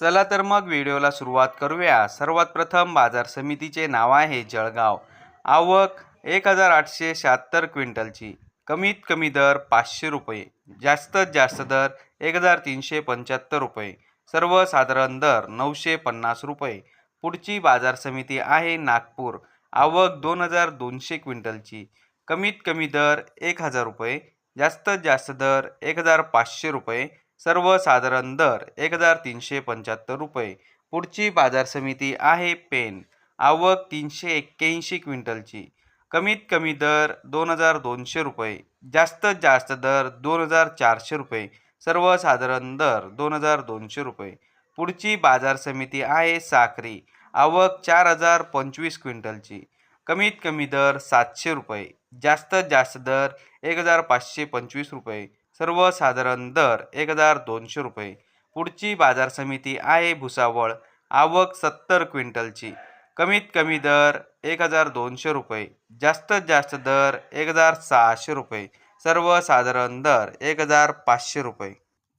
चला तर मग व्हिडिओला सुरुवात करूया. सर्वात प्रथम बाजार समितीचे नाव आहे जळगाव. आवक एक हजार आठशे शहात्तर क्विंटलची. कमीत कमी दर पाचशे रुपये. जास्तीत जास्त दर एक हजार तीनशे पंच्याहत्तर रुपये. सर्वसाधारण दर नऊशे पन्नास रुपये. पुढची बाजार समिती आहे नागपूर. आवक दोन हजार दोनशे क्विंटलची. कमीत कमी दर एक हजार रुपये. जास्तीत जास्त दर एक हजार पाचशे रुपये. सर्वसाधारण दर एक हजार तीनशे पंच्याहत्तर रुपये. पुढची बाजार समिती आहे पेन. आवक तीनशे एक्क्याऐंशी क्विंटलची. कमीत कमी दर दोन हजार दोनशे रुपये. जास्तीत जास्त दर दोन हजार चारशे रुपये. सर्वसाधारण दर दोन हजार दोनशे रुपये. पुढची बाजार समिती आहे साखरी. आवक चार हजार पंचवीस क्विंटलची. कमीत कमी दर सातशे रुपये. जास्तीत जास्त दर एक हजार पाचशे पंचवीस रुपये. सर्वसाधारण दर एक हजार दोनशे रुपये. पुढची बाजार समिती आहे भुसावळ. आवक सत्तर क्विंटलची. कमीत कमी दर एक हजार दोनशे रुपये. जास्तीत जास्त दर एक हजार सहाशे रुपये. सर्वसाधारण दर एक हजार पाचशे रुपये.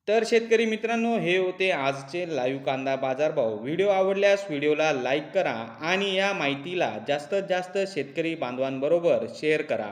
तर शेतकरी मित्रांनो हे होते आजचे लाईव्ह कांदा बाजारभाव. व्हिडिओ आवडल्यास व्हिडिओला लाईक करा आणि या माहितीला जास्तीत जास्त शेतकरी बांधवांबरोबर शेअर करा.